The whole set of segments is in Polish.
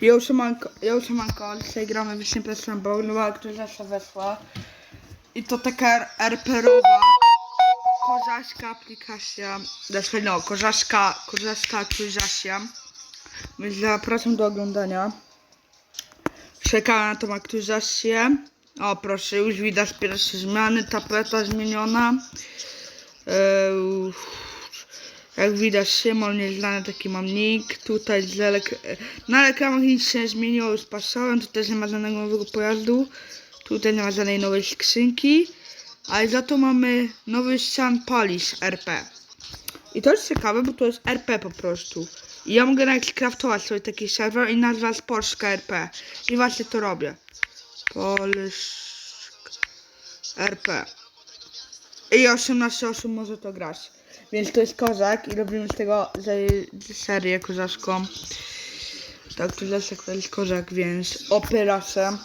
Jo, siemanko, jo, siemanko, dzisiaj gramy w Impossible Bowl, która zawsze weszła. I to taka RP-rowa, korzaśka aplikacja, znaczy no, korzaśka, korzaśka aktualizacja. Więc zapraszam do oglądania. Czekamy na tą aktualizację. O, proszę, już widać pierwsze zmiany, tapeta zmieniona. Eee, jak widać, Szymon nieznany, taki mam nick. Tutaj z elek- na reklamach nic się nie zmieniło, już pasałem. Tutaj nie ma żadnego nowego pojazdu. Tutaj nie ma żadnej nowej skrzynki. Ale za to mamy nowy Sun Polish RP. I to jest ciekawe, bo to jest RP po prostu. I ja mogę nawet craftować sobie taki serwer i nazwać Polska RP. I właśnie to robię. Polish RP. I 18 osób może to grać. Więc to jest kozak i robimy z tego serię kozaczką. Tak, to jak to jest kozak, więc operacja.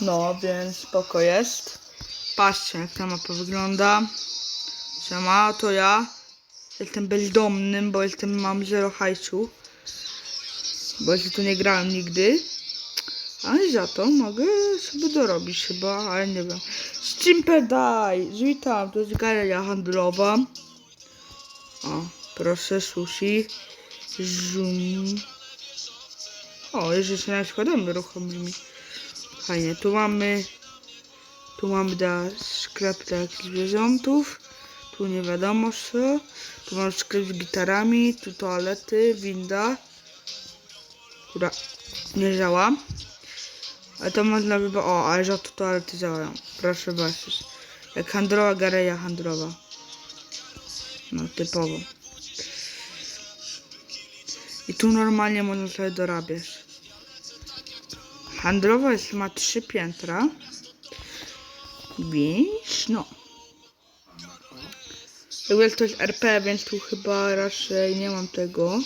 No, więc spoko jest. Patrzcie jak ta mapa wygląda. Sama, to ja. Jestem bezdomnym, bo jestem, mam zero hajsu. Bo jeszcze tu nie grałem nigdy. Ale za to mogę sobie dorobić chyba, ale nie wiem. Stimpedaj! Witam, to jest galeria handlowa. O, proszę, sushi. Zoom. O, jeszcze nawet składamy ruchomymi. Fajnie, tu mamy... Tu mamy da sklep takich zwierzątów. Tu nie wiadomo co. Tu mamy sklep z gitarami. Tu toalety, winda. Która nie działa. Ale to można by... O, ale że to toalety działają. Proszę bardzo. Jak handlowa galeria handlowa. No, typowo. I tu normalnie można sobie dorabiać. Handlowa jest, ma trzy piętra. Więc no. Jakby to jest RP, więc tu chyba raczej nie mam tego.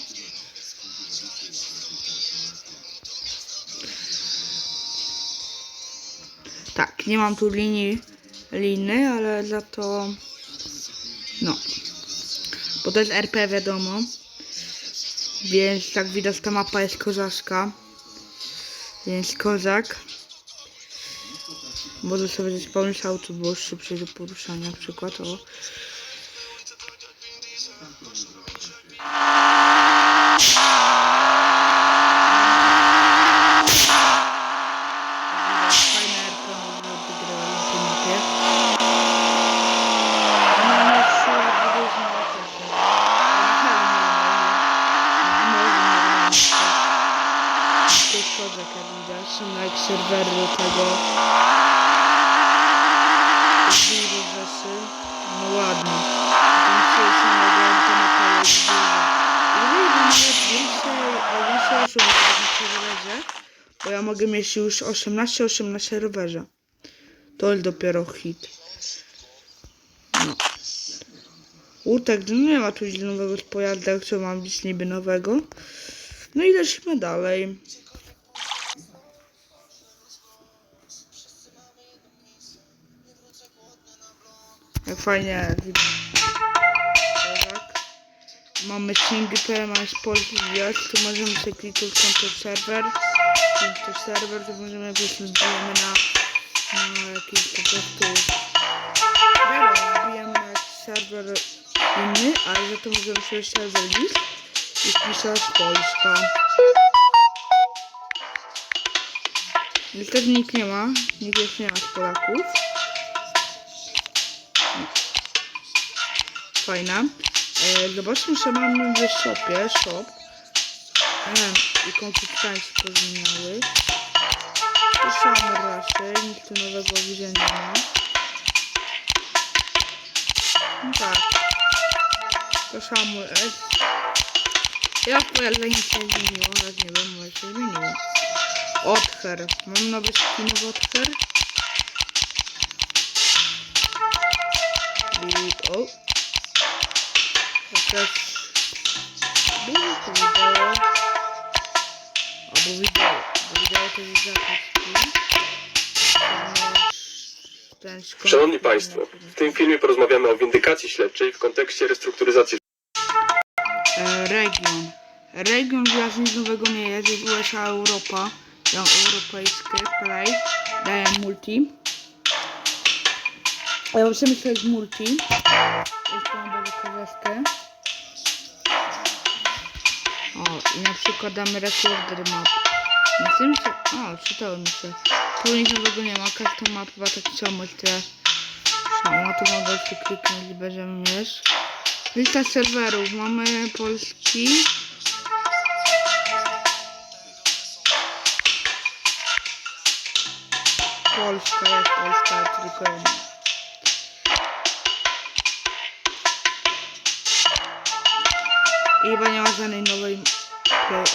Nie mam tu linii liny, ale za to no. Bo to jest RP wiadomo. Więc jak widać ta mapa jest kozaczka. Więc kozak. Może sobie zespełnić auto, bo szybciej do poruszania na przykład. O. o więcej osób na serwerze, bo ja mogę mieć już 18 osób na serwerze. To jest dopiero hit. No. Utek, no nie ma tu nic nowego z pojazdem, co mam być niby nowego. No i lecimy dalej. Jak fajnie widać. Mamy single mamy polski zwiat, tu możemy sobie kliknąć konto serwer. Konto serwer, to możemy powiedzmy wbijemy na, na jakiś po prostu Dobra, wbijamy na serwer inny, ale za to możemy sobie serwer list i wpisać Polska. Niestety nikt nie ma, nikt jeszcze nie ma z Polaków. Fajna. E, zobaczmy, że mamy w shopie, shop. I konfliktańcy pozmieniały. Samo raczej, nic tu nowego widzenia nie ma. No tak. To samo jest. Ja w pojazdach nic nie zmieniło, ale nie wiem, może się zmieniło. Other. Mam nowy skin w Other. I... O! Było to wideo. Albo wideo. Bo wideo to jest zakaz Szanowni Państwo, w tym filmie porozmawiamy o windykacji śledczej w kontekście restrukturyzacji E, region. Region Gwiazdy z Nowego nie jest, USA Europa. Ją europejskie, play. Daję multi. Ja musimy sobie multi. Jest tam bardzo. O, i na przykład damy recorder map. Chcę mi się... O, się. Tu nic nowego nie ma, custom map chyba taki samo tyle. No tu mogę jeszcze kliknąć będziemy mieć. Lista serwerów. Mamy Polski. Polska jest Polska, tylko jedna. I chyba nie ma żadnej nowej. Ciekawe.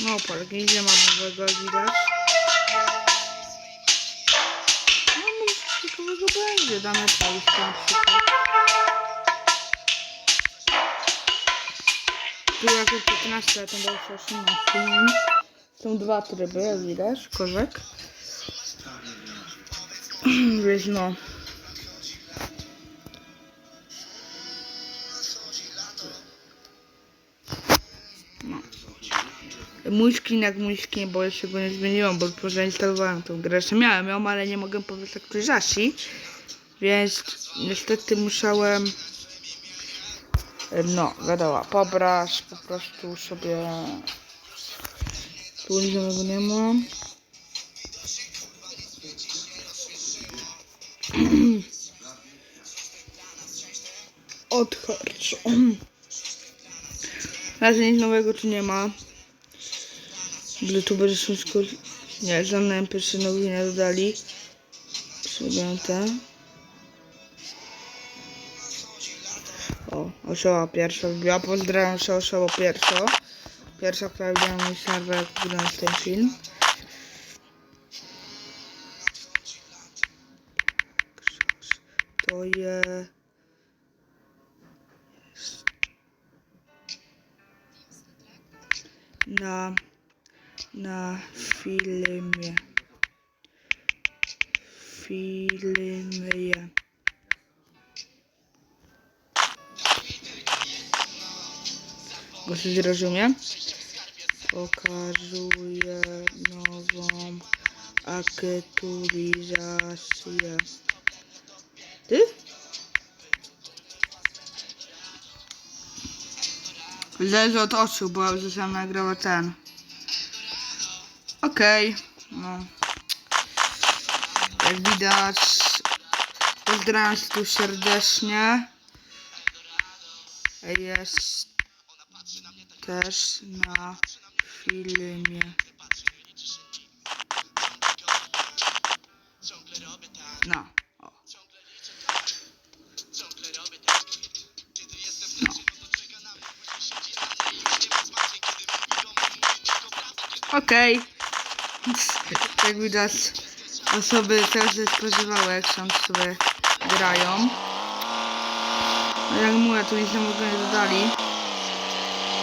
No, Polski, gdzie ma nowego widać? No, może coś ciekawego będzie. Damy Polskę na przykład. Tu jako 15, a tam było 18. Są dwa tryby, jak widać, korzek. Więc no. Mój skin jak mój skin, bo jeszcze go nie zmieniłam, bo już zainstalowałem tą grę. Jeszcze miałem ją, ale nie mogę powiedzieć aktualizacji. Więc niestety musiałem no, wiadomo, pobrać po prostu sobie tu nic nowego nie ma. Na razie nic nowego tu nie ma. YouTuberzy są skór... Nie, żadne MP3 nowych nie dodali. Przyjęte. O, osioła pierwsza wbiła. Pozdrawiam się osioło pierwszo. Pierwsza, która widziała mój serwer, jak oglądać ten film. To je... Na... Na filmie. Filmie. Się zrozumie. Pokazuje nową aktualizację. Ty? Zależy od oczu, bo sam nagrała ten. Okej, no. Jak widać, pozdrawiam się tu serdecznie. Jest też na filmie. No. Okej. Jak widać, osoby też się spodziewały, jak są sobie grają. No jak mówię, tu nic nowego nie dodali.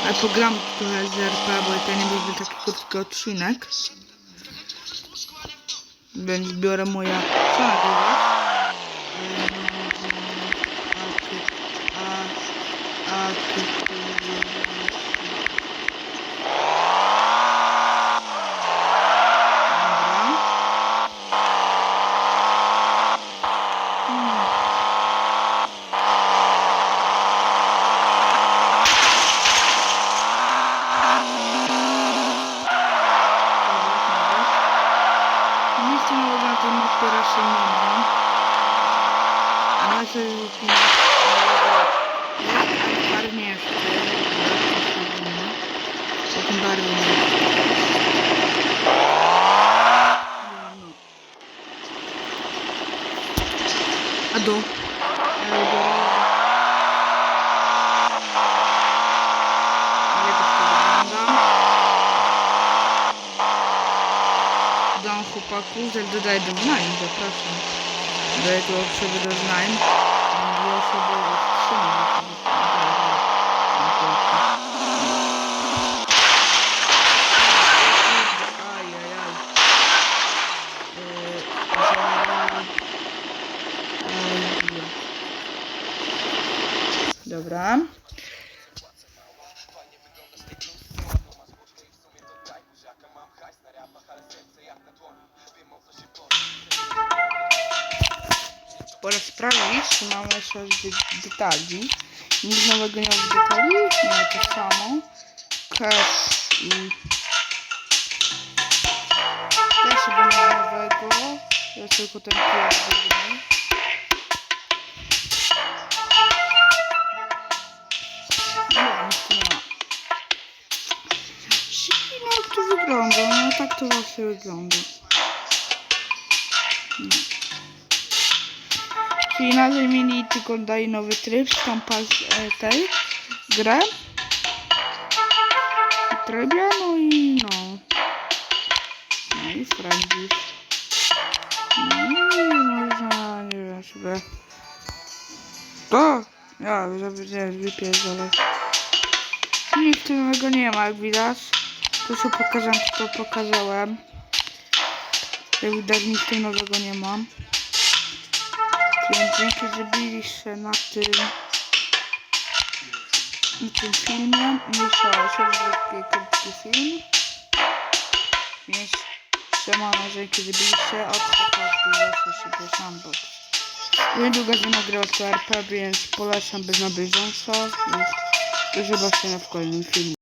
Ale pogram trochę z RP, bo to nie będzie taki krótki odcinek. Więc biorę moja... Co nagrywasz? A, a, a, Dobra. Hmm. Nic tu nowego na tej mapie raczej nie ma. A na to jest barwniewki. Co tym barwniewki. A do? Jak to wygląda? Dam chłopaków, że dodaję do znań, zapraszam. Dodaję tu do znań. Dwie osoby wstrzymać. Pora sprawdzić, czy mamy jeszcze de- detali. Nic nowego nie ma w detali? Nie, to samo. Cash i... Też ma nowego. Jest tylko ten pierwszy. Czyli no jak to wygląda? No tak to właśnie wygląda. No. Czyli na zmienili tylko dali nowy tryb, stampa z e, tej grę. W trybie, no i no. No i sprawdzisz. No i można, nie wiem, sobie. To! Ja, żeby nie wypierdolę. Nic nowego nie ma, jak widać. To co pokazałem, to pokazałem. Jak widać, nic nowego nie mam. Więc dzięki, że byliście na tym na tym filmie. Mniejsza się krótki film. Więc siemano, dzięki, że byliście. Od początku zawsze się przepraszam, bo niedługo nagrywać to RP, więc polecam być na bieżąco. Więc do zobaczenia w kolejnym filmie.